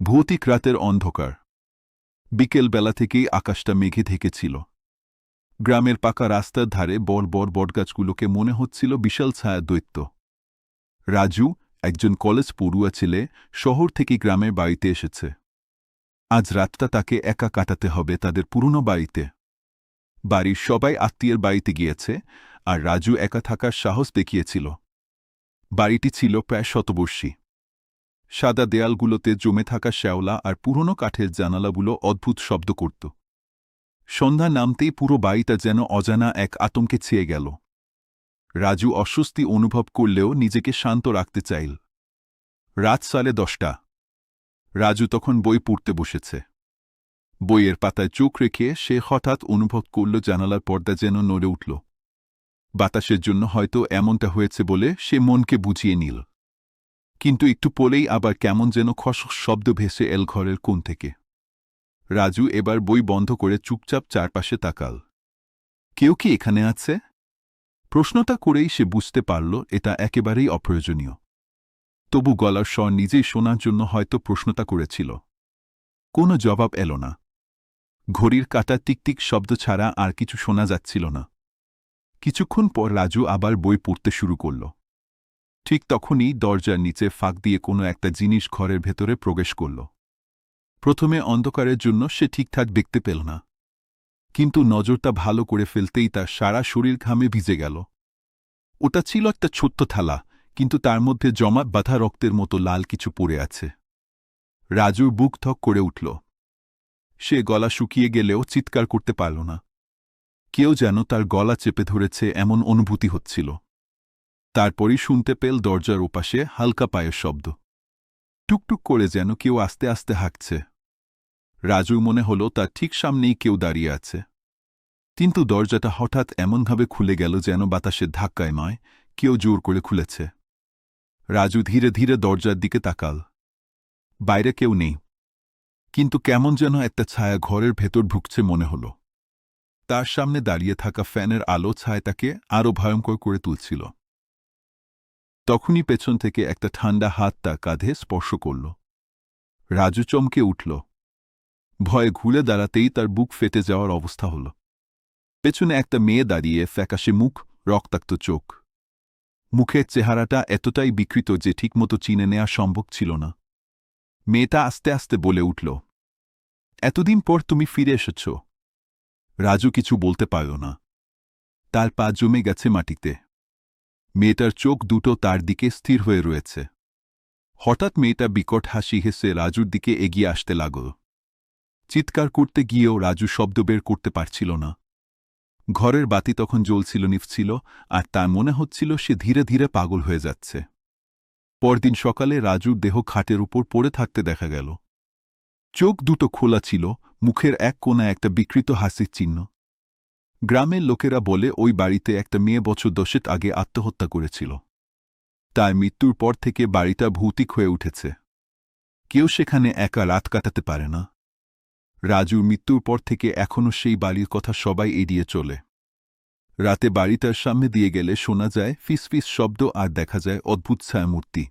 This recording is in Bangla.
ভৌতিক রাতের অন্ধকার। বিকেল বেলা থেকেই আকাশটা মেঘে থেকেছিল গ্রামের পাকা রাস্তার ধারে বড় বড় বটগাছগুলোকে মনে হচ্ছিল বিশাল ছায়া দৈত্য রাজু, একজন কলেজ পড়ুয়া ছেলে, শহর থেকে গ্রামের বাড়িতে এসেছে। আজ রাতটা তাকে একা কাটাতে হবে তাদের পুরনো বাড়িতে। বাড়ির সবাই আত্মীয়ের বাড়িতে গিয়েছে আর রাজু একা থাকার সাহস দেখিয়েছিল। বাড়িটি ছিল প্রায় শতবর্ষী। সাদা দেয়ালগুলোতে জমে থাকা শ্যাওলা আর পুরনো কাঠের জানালাগুলো অদ্ভুত শব্দ করত। সন্ধ্যা নামতেই পুরো বাড়িটা যেন অজানা এক আতঙ্কে ছেয়ে গেল। রাজু অস্বস্তি অনুভব করলেও নিজেকে শান্ত রাখতে চাইল। রাত সালে দশটা। রাজু তখন বই পড়তে বসেছে। বইয়ের পাতায় চোখ রেখে সে হঠাৎ অনুভব করল জানালার পর্দা যেন নড়ে উঠল। বাতাসের জন্য হয়তো এমনটা হয়েছে বলে সে মনকে বুঝিয়ে নিল। কিন্তু একটু পরেই আবার কেমন যেন খস শব্দ ভেসে এল ঘরের কোণ থেকে। রাজু এবার বই বন্ধ করে চুপচাপ চারপাশে তাকাল। কেউ কি এখানে আছে? প্রশ্নটা করেই সে বুঝতে পারল এটা একেবারেই অপ্রয়োজনীয়। তবু গলার স্বর নিজেই শোনার জন্য হয়তো প্রশ্নটা করেছিল। কোনো জবাব এল না। ঘড়ির কাটা টিকটিক শব্দ ছাড়া আর কিছু শোনা যাচ্ছিল না। কিছুক্ষণ পর রাজু আবার বই পড়তে শুরু করল। ঠিক তখনই দরজার নিচে ফাঁক দিয়ে কোনো একটা জিনিস ঘরের ভেতরে প্রবেশ করল। প্রথমে অন্ধকারের জন্য সে ঠিকঠাক দেখতে পেল না। কিন্তু নজরটা ভালো করে ফেলতেই তার সারা শরীর ঘামে ভিজে গেল। ওটা ছিল একটা ছোট্ট থালা, কিন্তু তার মধ্যে জমা বাঁধা রক্তের মতো লাল কিছু পড়ে আছে। রাজুর বুক থক করে উঠল। সে গলা শুকিয়ে গেলেও চিৎকার করতে পারল না। কেউ যেন তার গলা চেপে ধরেছে এমন অনুভূতি হচ্ছিল। তারপরই শুনতে পেল দরজার ওপাশে হালকা পায়ের শব্দ। টুকটুক করে যেন কেউ আস্তে আস্তে হাঁকছে। রাজু মনে হল তার ঠিক সামনেই কেউ দাঁড়িয়ে আছে। কিন্তু দরজাটা হঠাৎ এমনভাবে খুলে গেল যেন বাতাসের ধাক্কায় নয়, কেউ জোর করে খুলেছে। রাজু ধীরে ধীরে দরজার দিকে তাকাল। বাইরে কেউ নেই। কিন্তু কেমন যেন একটা ছায়া ঘরের ভেতর ঢুকছে মনে হল। তার সামনে দাঁড়িয়ে থাকা ফ্যানের আলো ছায় তাকে আরও ভয়ঙ্কর করে তুলছিল। তখনই পেছন থেকে একটা ঠান্ডা হাত তার কাঁধে স্পর্শ করল। রাজু চমকে উঠল। ভয়ে ঘুরে দাঁড়াতেই তার বুক ফেটে যাওয়ার অবস্থা হল। পেছনে একটা মেয়ে দাঁড়িয়ে ফ্যাকাশে মুখ, রক্তাক্ত চোখ। মুখের চেহারাটা এতটাই বিকৃত যে ঠিকমতো চিনে নেওয়া সম্ভব ছিল না। মেয়েটা আস্তে আস্তে বলে উঠল, এতদিন পর তুমি ফিরে এসেছ। রাজু কিছু বলতে পারল না। তার পা জমে গেছে মাটিতে। মেয়েটার চোখ দুটো তার দিকে স্থির হয়ে রয়েছে। হঠাৎ মেয়েটা বিকট হাসি হেসে রাজুর দিকে এগিয়ে আসতে লাগল। চিৎকার করতে গিয়েও রাজু শব্দ বের করতে পারছিল না। ঘরের বাতি তখন জ্বলছিল নিফছিল আর তার মনে হচ্ছিল সে ধীরে ধীরে পাগল হয়ে যাচ্ছে। পরদিন সকালে রাজুর দেহ খাটের উপর পড়ে থাকতে দেখা গেল। চোখ দুটো খোলা ছিল, মুখের এক কোনায় একটা বিকৃত হাসির চিহ্ন। গ্রামের লোকেরা বলে ওই বাড়িতে একটা মেয়ে বছর দশেক আগে আত্মহত্যা করেছিল। তার মৃত্যুর পর থেকে বাড়িটা ভৌতিক হয়ে উঠেছে। কেউ সেখানে একা রাত কাটাতে পারে না। রাজুর মৃত্যুর পর থেকে এখনও সেই বাড়ির কথা সবাই এড়িয়ে চলে। রাতে বাড়িটার সামনে দিয়ে গেলে শোনা যায় ফিস ফিস শব্দ আর দেখা যায় অদ্ভুত ছায়ামূর্তি।